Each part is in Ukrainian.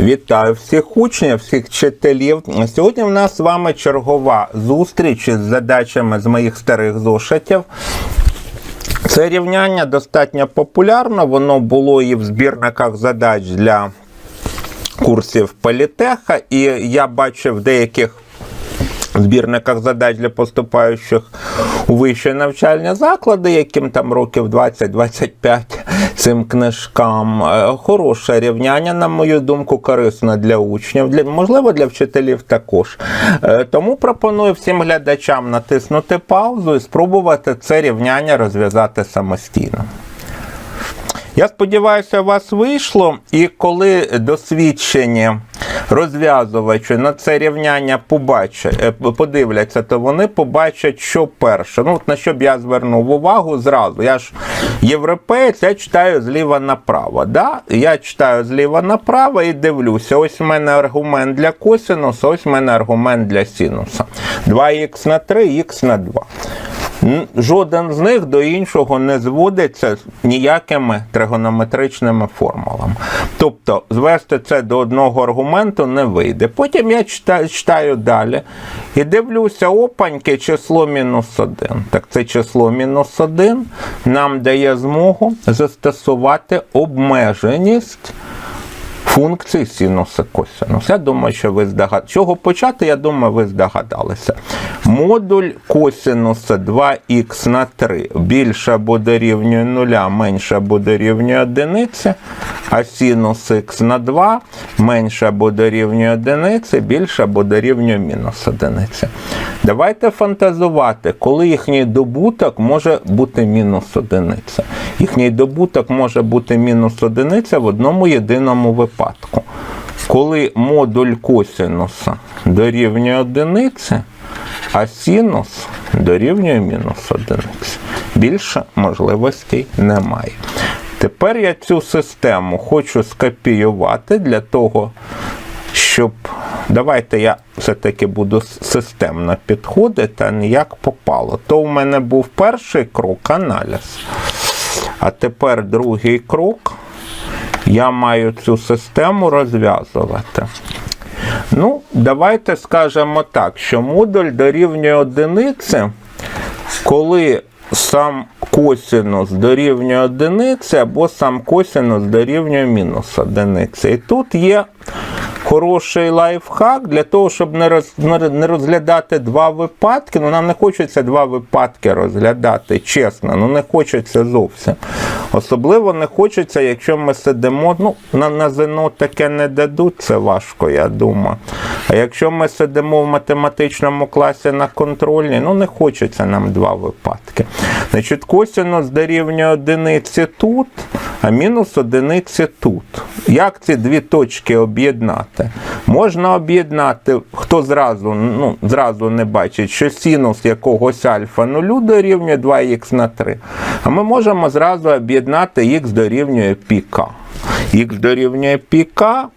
Вітаю всіх учнів, всіх вчителів. Сьогодні в нас з вами чергова зустріч із задачами з моїх старих зошитів. Це рівняння достатньо популярно, воно було і в збірниках задач для курсів політеха, і я бачив деяких збірниках задач для поступаючих у вищі навчальні заклади, яким там років 20-25 цим книжкам. Е, Хороше рівняння, на мою думку, корисне для учнів, для, можливо, для вчителів також. Е, Тому пропоную всім глядачам натиснути паузу і спробувати це рівняння розв'язати самостійно. Я сподіваюся, у вас вийшло, і коли досвідчені розв'язувачі на це рівняння побачать, е, подивляться, то вони побачать, що перше. Ну, от на що б я звернув увагу зразу. Я ж європеєць, я читаю зліва направо. Да? Я читаю зліва направо і дивлюся. Ось в мене аргумент для косинуса, ось в мене аргумент для синуса. 2х на 3, х на 2. Жоден з них до іншого не зводиться ніякими тригонометричними формулами. Тобто звести це до одного аргументу не вийде. Потім я читаю, читаю далі і дивлюся, опаньки, число мінус 1. Так це число мінус 1 нам дає змогу застосувати обмеженість функцій синуса косинус. Я думаю, що ви здогадалися. Чого почати, я думаю, ви здогадалися. Модуль косинуса 2х на 3 більше або дорівнює 0, менше або дорівнює 1, а синус х на 2 менше або дорівнює 1, більше або дорівнює мінус 1. Давайте фантазувати, коли їхній добуток може бути мінус 1. Їхній добуток може бути мінус 1 в одному єдиному випадку. Коли модуль косинуса дорівнює 1, а синус дорівнює мінус 1. Більше можливостей немає. Тепер я цю систему хочу скопіювати для того, щоб. Давайте я все-таки буду системно підходити, а не як попало. То в мене був перший крок аналіз. А тепер другий крок. Я маю цю систему розв'язувати. Ну, давайте скажемо так, що модуль дорівнює одиниці, коли сам косинус дорівнює одиниці, або сам косинус дорівнює мінус одиниці. І тут є хороший лайфхак для того, щоб не роз, не розглядати два випадки. Ну, нам не хочеться два випадки розглядати, чесно, ну не хочеться зовсім. Особливо не хочеться, якщо ми сидимо, ну, на, на ЗНО таке не дадуть, це важко, я думаю. А якщо ми сидимо в математичному класі на контрольній, ну не хочеться нам два випадки. Значить, косинус дорівнює одиниці тут, а мінус одиниці тут. Як ці дві точки об'єднати? Можна об'єднати, хто зразу, ну, зразу не бачить, що синус якогось альфа нулю дорівнює 2х на 3. А ми можемо зразу об'єднати х дорівнює піка. Х дорівнює піка,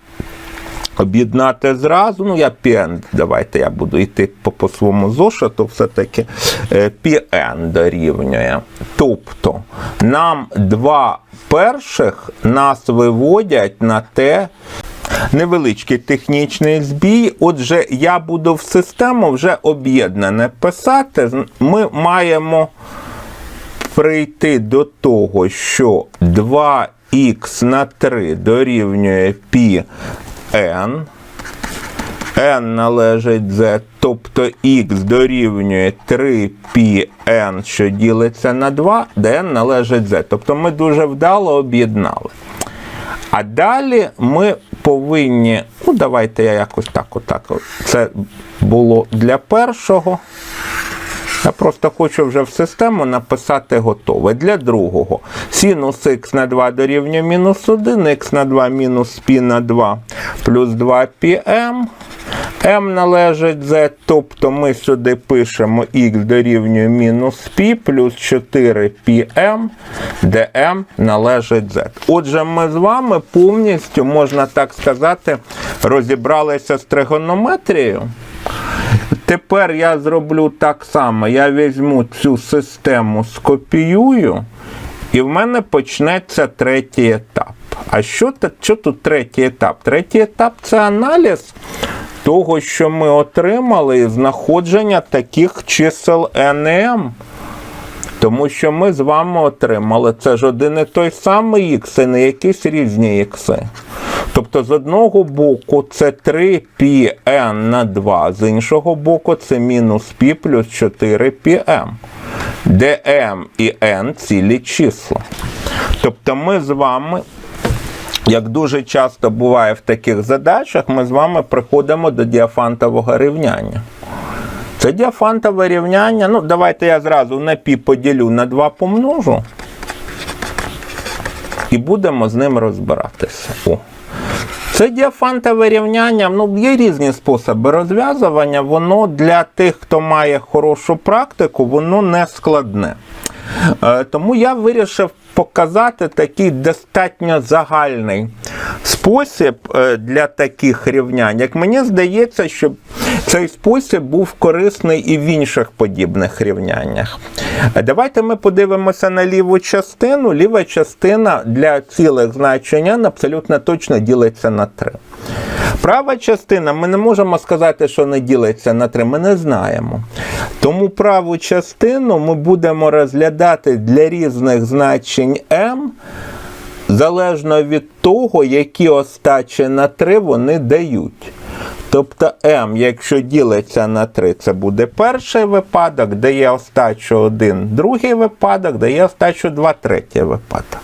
об'єднати зразу. Ну, я PN, давайте я буду йти по, по своєму зошиту, все-таки е, PN дорівнює. Тобто нам два перших нас виводять на те. Невеличкий технічний збій. Отже, я буду в систему вже об'єднане писати. Ми маємо прийти до того, що 2х на 3 дорівнює πn, n n належить z, тобто х дорівнює 3πn, що ділиться на 2, де n належить z. Тобто ми дуже вдало об'єднали. А далі ми повинні, ну давайте я якось так, отак. Це було для першого. Я просто хочу вже в систему написати готове. Для другого Сінус х на 2 дорівнює мінус 1, х на 2 мінус пі на 2 плюс 2 пм М належить Z, тобто ми сюди пишемо x дорівнює мінус π плюс 4 πm де m належить Z. Отже, ми з вами повністю, можна так сказати, розібралися з тригонометрією. Тепер я зроблю так само. Я візьму цю систему, скопіюю, і в мене почнеться третій етап. А що, що тут третій етап? Третій етап це аналіз того, що ми отримали із знаходження таких чисел НМ. Тому що ми з вами отримали це ж один і той самий ікс, і не якісь різні ікси. Тобто, з одного боку це 3πn на 2, з іншого боку це мінус π плюс 4πm, де m і n цілі числа. Тобто ми з вами як дуже часто буває в таких задачах, ми з вами приходимо до діафантового рівняння. Це діафантове рівняння. Ну, давайте я зразу на пі поділю на 2 помножу. І будемо з ним розбиратися. О. Це діафантове рівняння. Ну, є різні способи розв'язування. Воно для тих, хто має хорошу практику, воно не складне. Е, Тому я вирішив показати такий достатньо загальний спосіб е, для таких рівнянь. Як мені здається, що цей спосіб був корисний і в інших подібних рівняннях. Давайте ми подивимося на ліву частину. Ліва частина для цілих значень n абсолютно точно ділиться на 3. Права частина, ми не можемо сказати, що не ділиться на 3, ми не знаємо. Тому праву частину ми будемо розглядати для різних значень m, залежно від того, які остачі на 3 вони дають. Тобто m, якщо ділиться на 3, це буде перший випадок, дає остачу 1, другий випадок, дає остачу 2, третій випадок.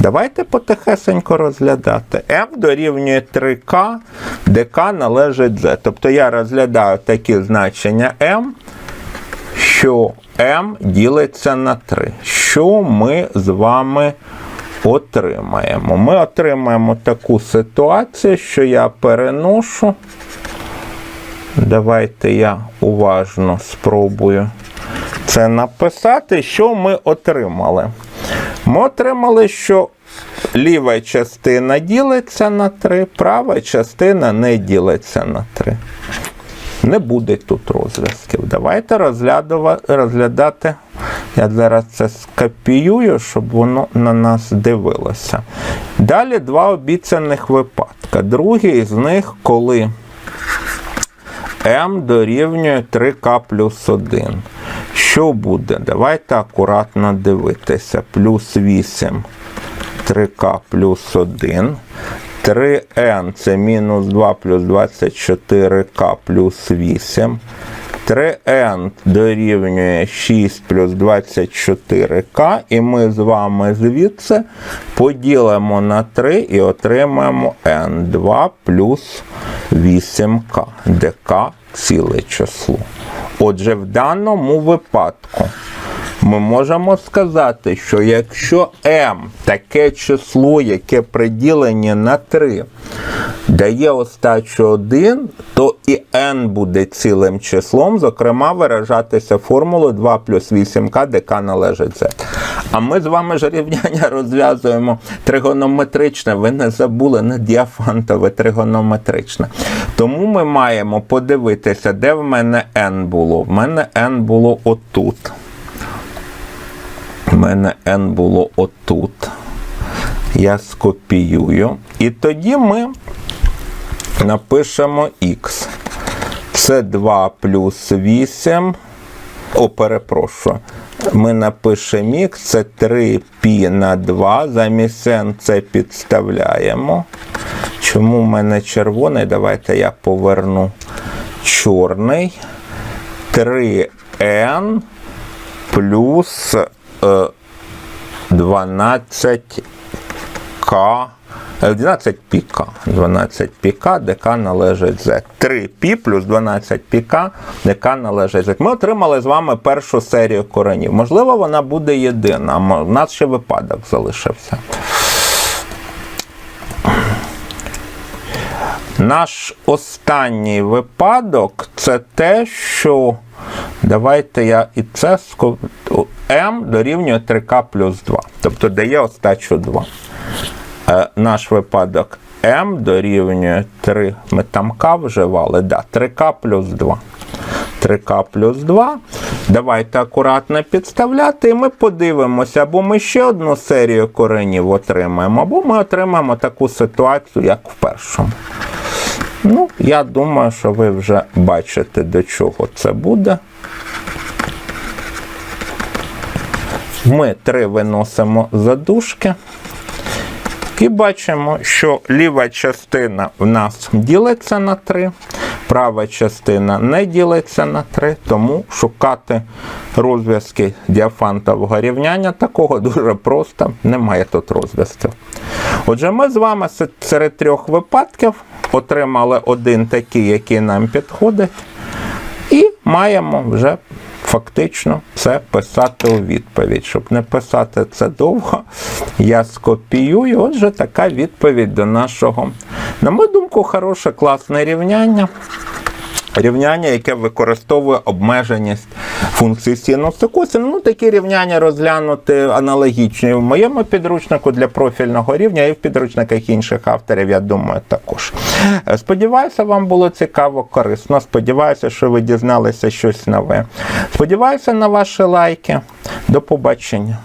Давайте потихесенько розглядати. m дорівнює 3k, де k належить z. Тобто я розглядаю такі значення m, що m ділиться на 3. Що ми з вами отримаємо? Ми отримаємо таку ситуацію, що я переношу. Давайте я уважно спробую це написати. Що ми отримали? Ми отримали, що ліва частина ділиться на 3, права частина не ділиться на 3. Не буде тут розв'язків. Давайте розглядати. Я зараз це скопіюю, щоб воно на нас дивилося. Далі два обіцяних випадка. Другий з них, коли m дорівнює 3k плюс 1. Що буде? Давайте акуратно дивитися. Плюс 8 3k плюс 1. 3n це мінус 2 плюс 24k плюс 8. 3n дорівнює 6 плюс 24к, і ми з вами звідси поділимо на 3 і отримаємо n2 плюс 8к, де k ціле число. Отже, в даному випадку ми можемо сказати, що якщо m таке число, яке приділення на 3, дає остачу 1, то і n буде цілим числом, зокрема, виражатися формулою 2 плюс 8k, де k належить z. А ми з вами ж рівняння розв'язуємо тригонометричне. Ви не забули не діафантове тригонометричне. Тому ми маємо подивитися, де в мене n було. В мене n було отут. У мене n було отут. Я скопіюю. І тоді ми напишемо x. Це 2 плюс 8. О, перепрошую. Ми напишемо x, це 3 π на 2. Замість n це підставляємо. Чому в мене червоний? Давайте я поверну чорний. 3n плюс 12к. 12 піка. 12 піка, ДК належить Z. 3 пі плюс 12 піка, ДК належить Z. Ми отримали з вами першу серію коренів. Можливо, вона буде єдина, а в нас ще випадок залишився. Наш останній випадок це те, що давайте я і це М дорівнює 3К плюс 2. Тобто дає остачу 2. Е, наш випадок М дорівнює 3. Ми там К вживали, да, 3К плюс 2. 3К плюс 2. Давайте акуратно підставляти, і ми подивимося, або ми ще одну серію коренів отримаємо, або ми отримаємо таку ситуацію, як в першому. Ну, я думаю, що ви вже бачите, до чого це буде. Ми три виносимо задушки. І бачимо, що ліва частина в нас ділиться на 3, права частина не ділиться на 3, тому шукати розв'язки діафантового рівняння такого дуже просто, немає тут розв'язків. Отже, ми з вами се- серед трьох випадків отримали один такий, який нам підходить, маємо вже фактично це писати у відповідь. Щоб не писати це довго, я скопіюю. Отже, така відповідь до нашого, на мою думку, хороше, класне рівняння. Рівняння, яке використовує обмеженість функції синусу косину. Ну, такі рівняння розглянути аналогічні в моєму підручнику для профільного рівня і в підручниках інших авторів, я думаю, також. Е, Сподіваюся, вам було цікаво, корисно. Сподіваюся, що ви дізналися щось нове. Сподіваюся на ваші лайки. До побачення.